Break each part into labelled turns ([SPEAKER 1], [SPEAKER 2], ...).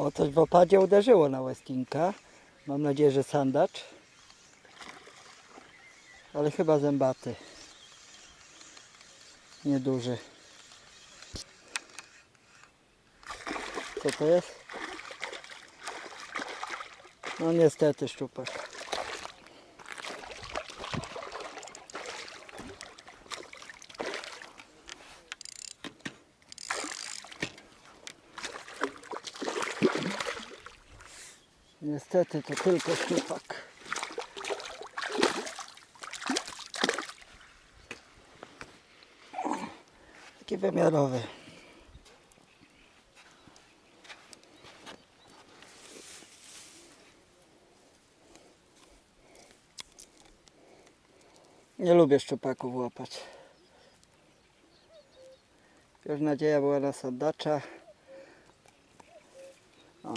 [SPEAKER 1] O, coś w opadzie uderzyło na Westinka. Mam nadzieję, że sandacz. Ale chyba zębaty. Nieduży. Co to jest? No niestety szczupak. Niestety to tylko szczupak. Taki wymiarowy. Nie lubię szczupaków łapać. Już nadzieja była na sandacza. O,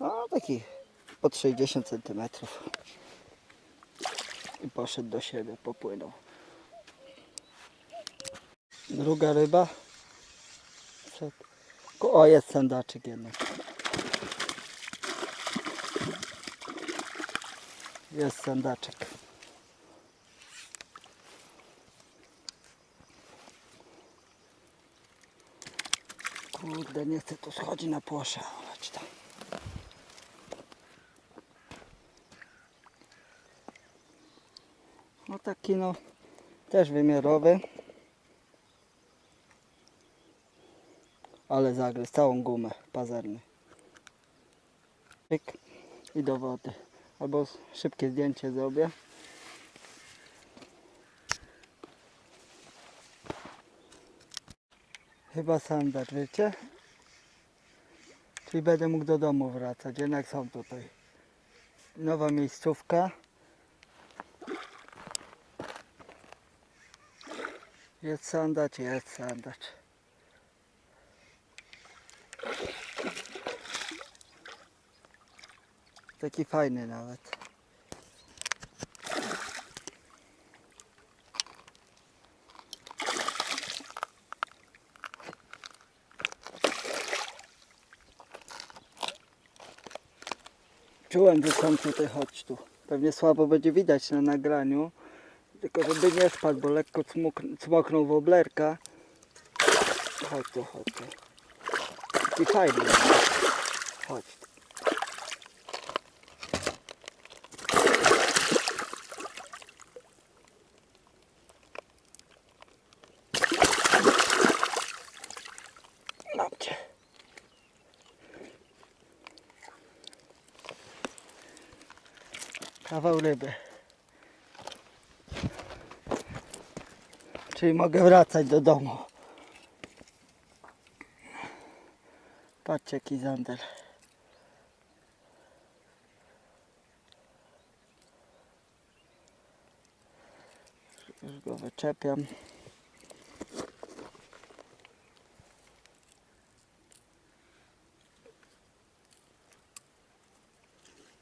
[SPEAKER 1] o taki pod 60 cm. I poszedł do siebie, popłynął. Druga ryba. O, jest sandaczyk jednak. Jest sandaczek. Kurde, nie chcę tu schodzi na płosze. Chodź tam. No taki no, też wymiarowy. Ale zagryzł całą gumę, pazerny. Pyk i do wody. Albo szybkie zdjęcie zrobię. Chyba sandacz, wiecie? Czyli będę mógł do domu wracać, jednak są tutaj. Nowa miejscówka. Jest sandacz. Taki fajny nawet. Czułem, że są tutaj, chodź tu. Pewnie słabo będzie widać na nagraniu. Tylko żeby nie spadł, bo lekko cmok- cmoknął woblerka. Chodź tu, chodź tu. Taki fajny. Chodź. Mam. Kawał ryby. Czyli mogę wracać do domu. Patrzcie jaki zander. Już go wyczepiam.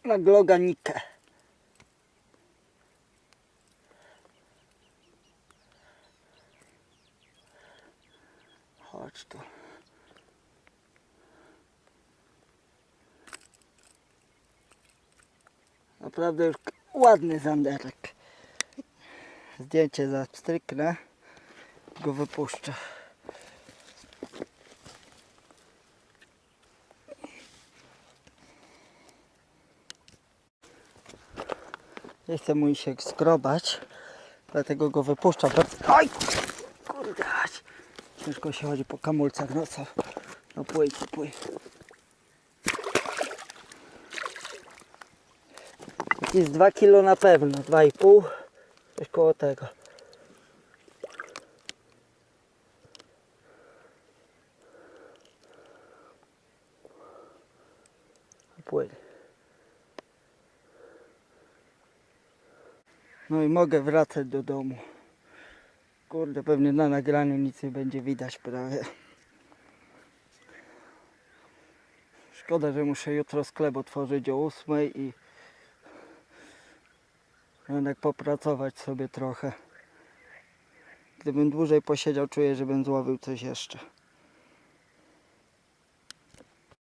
[SPEAKER 1] Na gloganikę. Tu. Naprawdę już ładny zanderek. Zdjęcie zastryknę. Go wypuszczę. Nie chcę mu się skrobać, dlatego go wypuszczam. Oj! Ciężko się chodzi po kamulcach, no co? No płyj, płyj. Jakieś 2 kilo na pewno, 2,5. Coś koło tego. Płyń. No i mogę wracać do domu. Kurde, pewnie na nagraniu nic nie będzie widać prawie. Szkoda, że muszę jutro sklep otworzyć o 8 i jednak popracować sobie trochę. Gdybym dłużej posiedział, czuję, że bym złowił coś jeszcze.